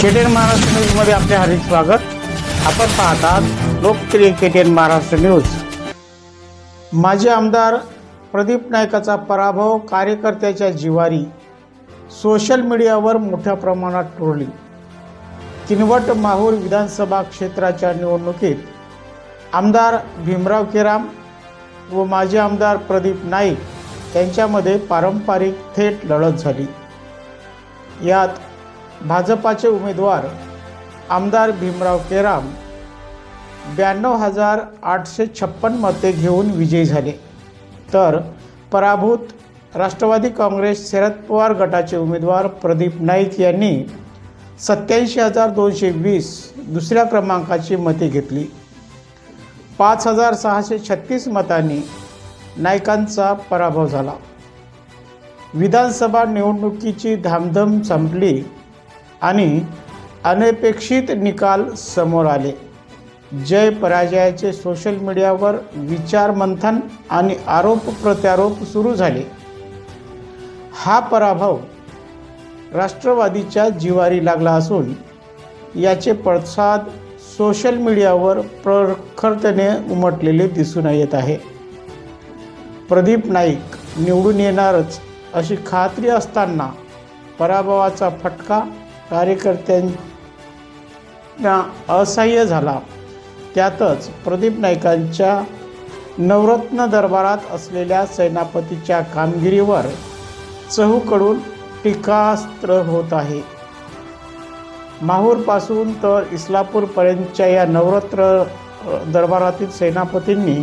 केटेन महाराष्ट्र न्यूजमध्ये आपले हार्दिक स्वागत. आपण पाहतात लोकप्रिय केटेन महाराष्ट्र न्यूज माजी आमदार प्रदीप नायकाचा पराभव कार्यकर्त्याच्या जिवारी सोशल मीडियावर मोठ्या प्रमाणात टोळली किनवट माहूर विधानसभा क्षेत्राच्या निवडणुकीत आमदार भीमराव केराम व माजी आमदार प्रदीप नाईक यांच्यामध्ये पारंपरिक थेट लढत झाली. यात भाजपाचे उमेदवार आमदार भीमराव केराम ब्याण्णव हजार आठशे छप्पन मते घेऊन विजयी झाले. तर पराभूत राष्ट्रवादी काँग्रेस शरद पवार गटाचे उमेदवार प्रदीप नाईक यांनी सत्याऐंशी हजार दोनशे वीस दुसऱ्या क्रमांकाची मते घेतली. पाच हजार सहाशे छत्तीस मतांनी नायकांचा पराभव झाला. विधानसभा निवडणुकीची धामधम संपली. आणि अनपेक्षित निकाल समोर आले. जय पराजयाचे सोशल मीडियावर विचार मंथन आणि आरोप प्रत्यारोप सुरू झाले. हा पराभव राष्ट्रवादीच्या जिवारी लागला असून याचे पडसाद सोशल मीडियावर प्रखरतेने उमटलेले दिसून येत आहे. प्रदीप नाईक निवडून येणारच अशी खात्री असताना पराभवाचा फटका कार्यकर्त्यांना असह्य झाला. त्यातच प्रदीप नाईकांच्या नवरत्न दरबारात असलेल्या सेनापतीच्या कामगिरीवर चहूकडून टीकास्त्र होत आहे. माहूरपासून तर इस्लापूरपर्यंतच्या या नवरत्न दरबारातील सेनापतींनी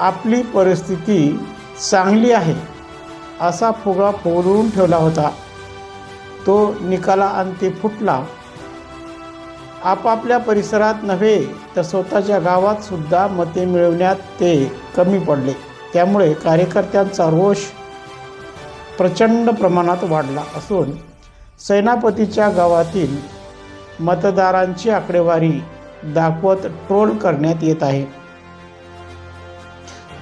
आपली परिस्थिती चांगली आहे असा फुगा फोडून ठेवला होता. तो निकाला अंती फुटला. आपापल्या परिसरात नव्हे तर स्वतःच्या गावात सुद्धा मते मिळवण्यात ते कमी पडले. त्यामुळे कार्यकर्त्यांचा रोष प्रचंड प्रमाणात वाढला असून सेनापतीच्या गावातील मतदारांची आकडेवारी दाखवत ट्रोल करण्यात येत आहे.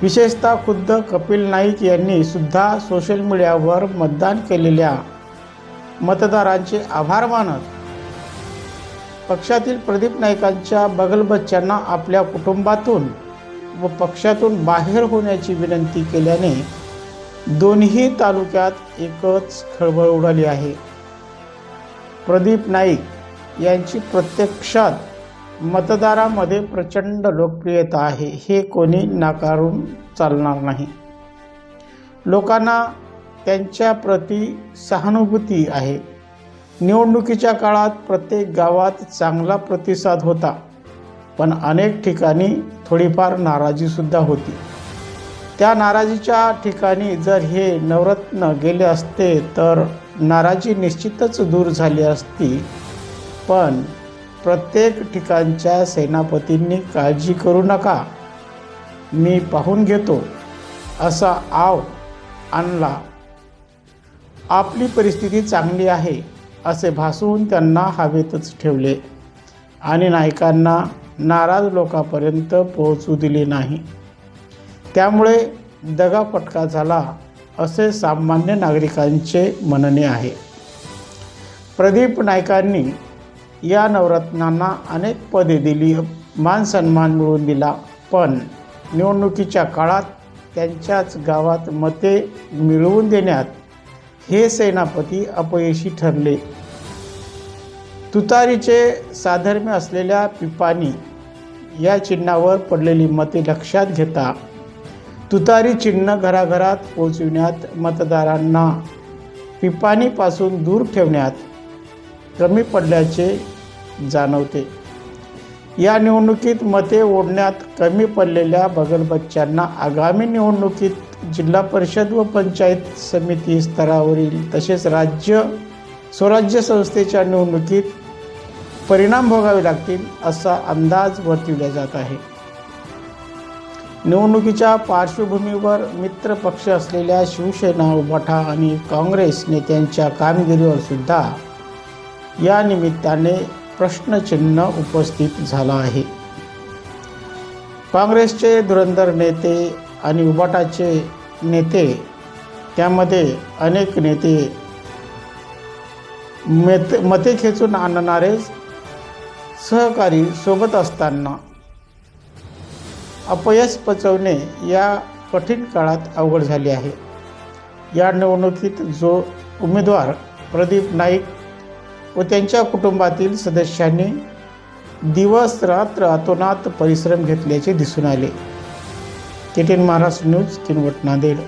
विशेषतः खुद्द कपिल नाईक यांनी सुद्धा सोशल मीडियावर मतदान केलेल्या मतदारांचे आभार मानत पक्षातील प्रदीप नाईकांच्या बगलबच्च्यांना आपल्या कुटुंबातून व पक्षातून बाहेर होण्याची विनंती केल्याने दोन्ही तालुक्यात एकच खळबळ उडाली आहे. प्रदीप नाईक यांची प्रत्यक्षात मतदारामध्ये प्रचंड लोकप्रियता आहे. हे कोणी नाकारून चालणार नाही. लोकांना त्यांच्या प्रति सहानुभूती आहे. निवडणुकीच्या काळात प्रत्येक गावात चांगला प्रतिसाद होता पण अनेक ठिकाणी थोडीफार नाराजीसुद्धा होती. त्या नाराजीच्या ठिकाणी जर हे नवरत्न गेले असते तर नाराजी निश्चितच दूर झाली असती. पण प्रत्येक ठिकाणच्या सेनापतींनी काळजी करू नका. मी पाहून घेतो. असा आव आणला. आपली परिस्थिती चांगली आहे असे भासून त्यांना हवेतच ठेवले. आणि नायकांना नाराज लोकांपर्यंत पोहोचू दिले नाही. त्यामुळे दगाफटका झाला असे सामान्य नागरिकांचे म्हणणे आहे. प्रदीप नायकांनी या नवरत्नांना अनेक पदे दिली मान सन्मान मिळवून दिला. पण निवडणुकीच्या काळात त्यांच्याच गावात मते मिळवून देण्यात हे सेनापती अपयशी ठरले. तुतारीचे साधर्म्य असलेल्या पिपाणी या चिन्हावर पडलेली मते लक्षात घेता तुतारी चिन्ह घराघरात पोचविण्यात मतदारांना पिपाणीपासून दूर ठेवण्यात कमी पडल्याचे जाणवते. या निवडणुकीत मते ओढण्यात कमी पडलेल्या बगलबच्च्यांना आगामी निवडणुकीत जिल्हा परिषद व पंचायत समिती स्तरावरील तसेच राज्य स्वराज्य संस्थेच्या निवडणुकीत परिणाम भोगावे लागतील असा अंदाज वर्तविला जात आहे. निवडणुकीच्या पार्श्वभूमीवर मित्र पक्ष असलेल्या शिवसेना उभाठा आणि काँग्रेस नेत्यांच्या कामगिरीवर सुद्धा या निमित्ताने प्रश्नचिन्ह उपस्थित झाला आहे. काँग्रेसचे धुरंधर नेते आणि उबाटाचे नेते त्यामध्ये अनेक नेते मत मते खेचून आणणारे सहकारी सोबत असताना अपयश पचवणे या कठीण काळात अवघड झाले आहे. या निवडणुकीत जो उमेदवार प्रदीप नाईक व त्यांच्या कुटुंबातील सदस्यांनी दिवस रात्र अतोनात परिश्रम घेतल्याचे दिसून आले. केटीन महाराष्ट्र न्यूज किनवट नांदेड